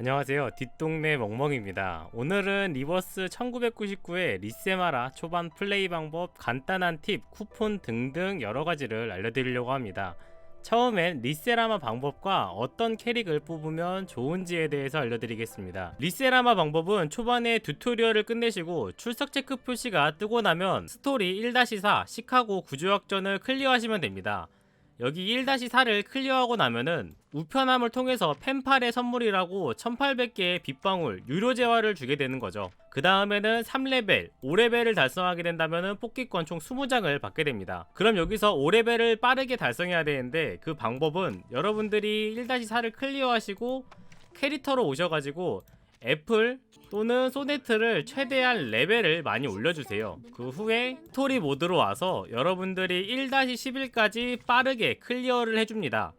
안녕하세요. 뒷동네 멍멍입니다. 오늘은 리버스 1999의 리세마라 초반 플레이 방법, 간단한 팁, 쿠폰 등등 여러 가지를 알려드리려고 합니다. 처음엔 리세라마 방법과 어떤 캐릭을 뽑으면 좋은지에 대해서 알려드리겠습니다. 리세라마 방법은 초반에 튜토리얼을 끝내시고 출석 체크 표시가 뜨고 나면 스토리 1-4 시카고 구조역전을 클리어하시면 됩니다. 여기 1-4를 클리어하고 나면은 우편함을 통해서 펜팔의 선물이라고 1800개의 빗방울 유료 재화를 주게 되는 거죠. 그 다음에는 3레벨, 5레벨을 달성하게 된다면은 뽑기권 총 20장을 받게 됩니다. 그럼 여기서 5레벨을 빠르게 달성해야 되는데 그 방법은 여러분들이 1-4를 클리어하시고 캐릭터로 오셔가지고 애플 또는 소네트를 최대한 레벨을 많이 올려주세요. 그 후에 스토리 모드로 와서 여러분들이 1-11까지 빠르게 클리어를 해줍니다.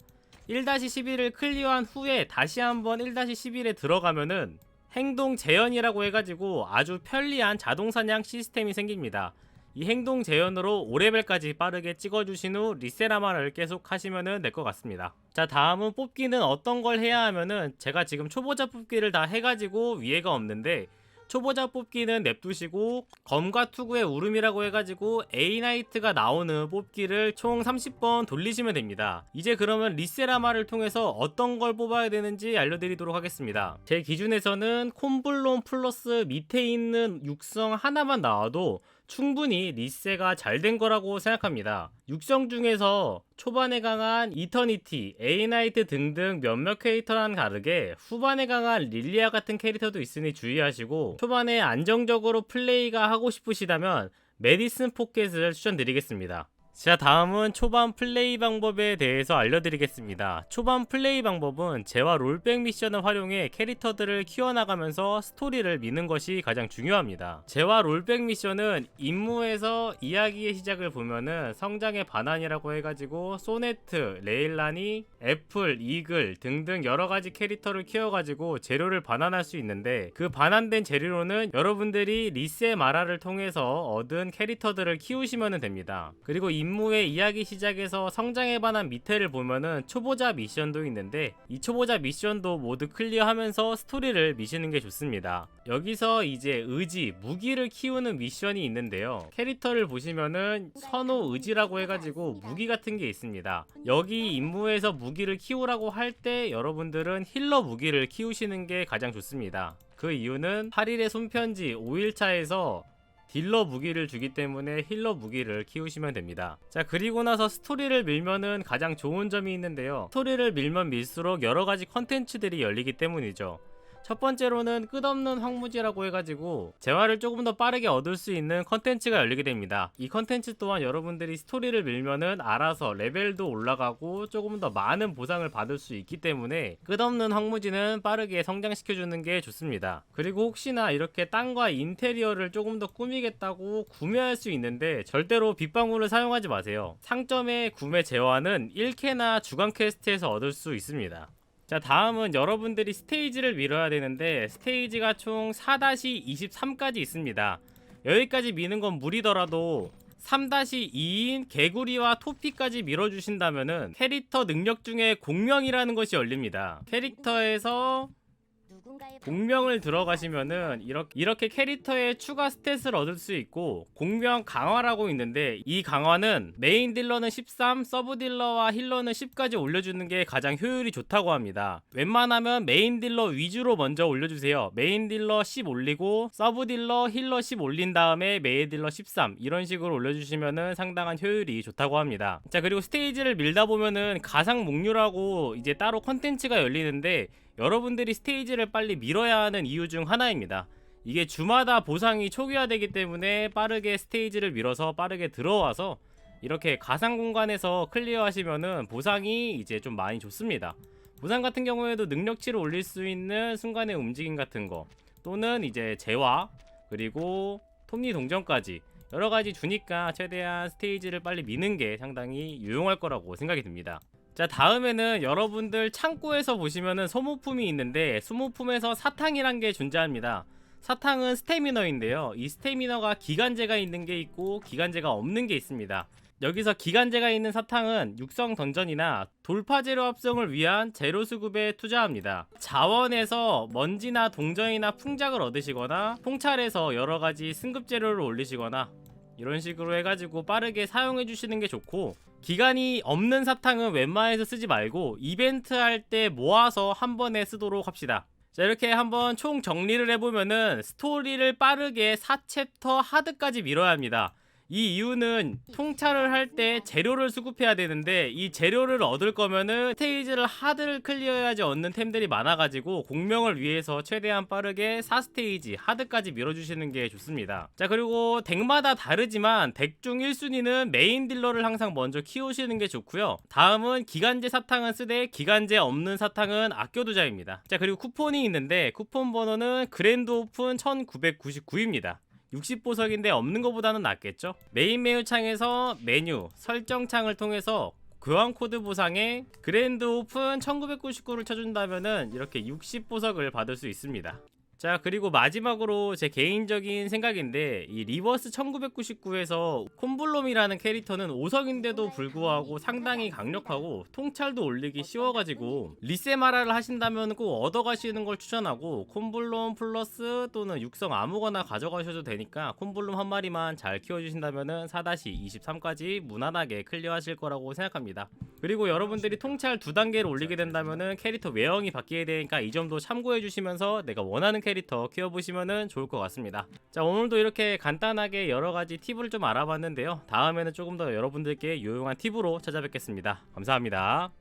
1-11을 클리어한 후에 다시 한번 1-11에 들어가면은 행동 재현이라고 해가지고 아주 편리한 자동 사냥 시스템이 생깁니다. 이 행동 재현으로 5레벨까지 빠르게 찍어주신 후 리세라마를 계속 하시면 될 것 같습니다. 자 다음은 뽑기는 어떤 걸 해야 하면은 제가 지금 초보자 뽑기를 다 해가지고 위해가 없는데 초보자 뽑기는 냅두시고 검과 투구의 울음이라고 해가지고 A나이트가 나오는 뽑기를 총 30번 돌리시면 됩니다. 이제 그러면 리세라마를 통해서 어떤 걸 뽑아야 되는지 알려드리도록 하겠습니다. 제 기준에서는 콤블론 플러스 밑에 있는 육성 하나만 나와도 충분히 리세가 잘 된 거라고 생각합니다. 육성 중에서 초반에 강한 이터니티, 에이나이트 등등 몇몇 캐릭터랑 다르게 후반에 강한 릴리아 같은 캐릭터도 있으니 주의하시고 초반에 안정적으로 플레이가 하고 싶으시다면 메디슨 포켓을 추천드리겠습니다. 자 다음은 초반 플레이 방법에 대해서 알려드리겠습니다. 초반 플레이 방법은 재화 롤백 미션을 활용해 캐릭터들을 키워나가면서 스토리를 미는 것이 가장 중요합니다. 재화 롤백 미션은 임무에서 이야기의 시작을 보면은 성장의 반환이라고 해가지고 소네트, 레일란이, 애플, 이글 등등 여러가지 캐릭터를 키워가지고 재료를 반환할 수 있는데 그 반환된 재료로는 여러분들이 리세 마라를 통해서 얻은 캐릭터들을 키우시면 됩니다. 그리고 임무 의 이야기 시작에서 성장에 관한 밑에를 보면은 초보자 미션도 있는데 이 초보자 미션도 모두 클리어하면서 스토리를 미시는 게 좋습니다. 여기서 이제 의지, 무기를 키우는 미션이 있는데요. 캐릭터를 보시면은 선호 의지라고 해가지고 무기 같은 게 있습니다. 여기 임무에서 무기를 키우라고 할 때 여러분들은 힐러 무기를 키우시는 게 가장 좋습니다. 그 이유는 8일의 손편지 5일차에서 딜러 무기를 주기 때문에 힐러 무기를 키우시면 됩니다. 자, 그리고 나서 스토리를 밀면은 가장 좋은 점이 있는데요. 스토리를 밀면 밀수록 여러 가지 컨텐츠들이 열리기 때문이죠. 첫 번째로는 끝없는 황무지라고 해가지고 재화를 조금 더 빠르게 얻을 수 있는 컨텐츠가 열리게 됩니다. 이 컨텐츠 또한 여러분들이 스토리를 밀면은 알아서 레벨도 올라가고 조금 더 많은 보상을 받을 수 있기 때문에 끝없는 황무지는 빠르게 성장시켜주는 게 좋습니다. 그리고 혹시나 이렇게 땅과 인테리어를 조금 더 꾸미겠다고 구매할 수 있는데 절대로 빗방울을 사용하지 마세요. 상점의 구매 재화는 1캐나 주간 퀘스트에서 얻을 수 있습니다. 자 다음은 여러분들이 스테이지를 밀어야 되는데 스테이지가 총 4-23까지 있습니다. 여기까지 미는 건 무리더라도 3-2인 개구리와 토피까지 밀어주신다면은 캐릭터 능력 중에 공명이라는 것이 열립니다. 캐릭터에서 공명을 들어가시면은 이렇게, 이렇게 캐릭터의 추가 스탯을 얻을 수 있고 공명 강화라고 있는데 이 강화는 메인 딜러는 13, 서브 딜러와 힐러는 10까지 올려주는 게 가장 효율이 좋다고 합니다. 웬만하면 메인 딜러 위주로 먼저 올려주세요. 메인 딜러 10 올리고 서브 딜러 힐러 10 올린 다음에 메인 딜러 13 이런 식으로 올려주시면은 상당한 효율이 좋다고 합니다. 자 그리고 스테이지를 밀다 보면은 가상 목류라고 이제 따로 컨텐츠가 열리는데 여러분들이 스테이지를 빨리 밀어야 하는 이유 중 하나입니다. 이게 주마다 보상이 초기화되기 때문에 빠르게 스테이지를 밀어서 빠르게 들어와서 이렇게 가상 공간에서 클리어 하시면은 보상이 이제 좀 많이 좋습니다. 보상 같은 경우에도 능력치를 올릴 수 있는 순간의 움직임 같은 거 또는 이제 재화 그리고 톱니 동전까지 여러 가지 주니까 최대한 스테이지를 빨리 미는 게 상당히 유용할 거라고 생각이 듭니다. 자 다음에는 여러분들 창고에서 보시면은 소모품이 있는데 소모품에서 사탕이란 게 존재합니다. 사탕은 스태미너인데요. 이 스태미너가 기간제가 있는 게 있고 기간제가 없는 게 있습니다. 여기서 기간제가 있는 사탕은 육성 던전이나 돌파 제로 합성을 위한 제로 수급에 투자합니다. 자원에서 먼지나 동전이나 풍작을 얻으시거나 통찰에서 여러 가지 승급 재료를 올리시거나 이런 식으로 해가지고 빠르게 사용해 주시는 게 좋고 기간이 없는 사탕은 웬만해서 쓰지 말고 이벤트 할 때 모아서 한 번에 쓰도록 합시다. 자 이렇게 한번 총 정리를 해보면은 스토리를 빠르게 4챕터 하드까지 밀어야 합니다. 이 이유는 통찰을 할 때 재료를 수급해야 되는데 이 재료를 얻을 거면은 스테이지를 하드를 클리어해야지 얻는 템들이 많아가지고 공명을 위해서 최대한 빠르게 4스테이지 하드까지 밀어주시는 게 좋습니다. 자 그리고 덱마다 다르지만 덱 중 1순위는 메인 딜러를 항상 먼저 키우시는 게 좋고요. 다음은 기간제 사탕은 쓰되 기간제 없는 사탕은 아껴두자입니다. 자 그리고 쿠폰이 있는데 쿠폰 번호는 그랜드 오픈 1999입니다. 60보석인데 없는 것보다는 낫겠죠? 메인 메뉴 창에서 메뉴, 설정 창을 통해서 교환 코드 보상에 그랜드 오픈 1999를 쳐준다면은 이렇게 60보석을 받을 수 있습니다. 자 그리고 마지막으로 제 개인적인 생각인데 이 리버스 1999에서 콤블롬이라는 캐릭터는 5성인데도 불구하고 상당히 강력하고 통찰도 올리기 쉬워가지고 리세마라를 하신다면 꼭 얻어가시는 걸 추천하고 콤블롬 플러스 또는 육성 아무거나 가져가셔도 되니까 콤블롬 한 마리만 잘 키워주신다면은 4-23까지 무난하게 클리어하실 거라고 생각합니다. 그리고 여러분들이 통찰 두 단계를 올리게 된다면은 캐릭터 외형이 바뀌게 되니까 이 점도 참고해 주시면서 내가 원하는 캐릭터 키워보시면은 좋을 것 같습니다. 자 오늘도 이렇게 간단하게 여러 가지 팁을 좀 알아봤는데요. 다음에는 조금 더 여러분들께 유용한 팁으로 찾아뵙겠습니다. 감사합니다.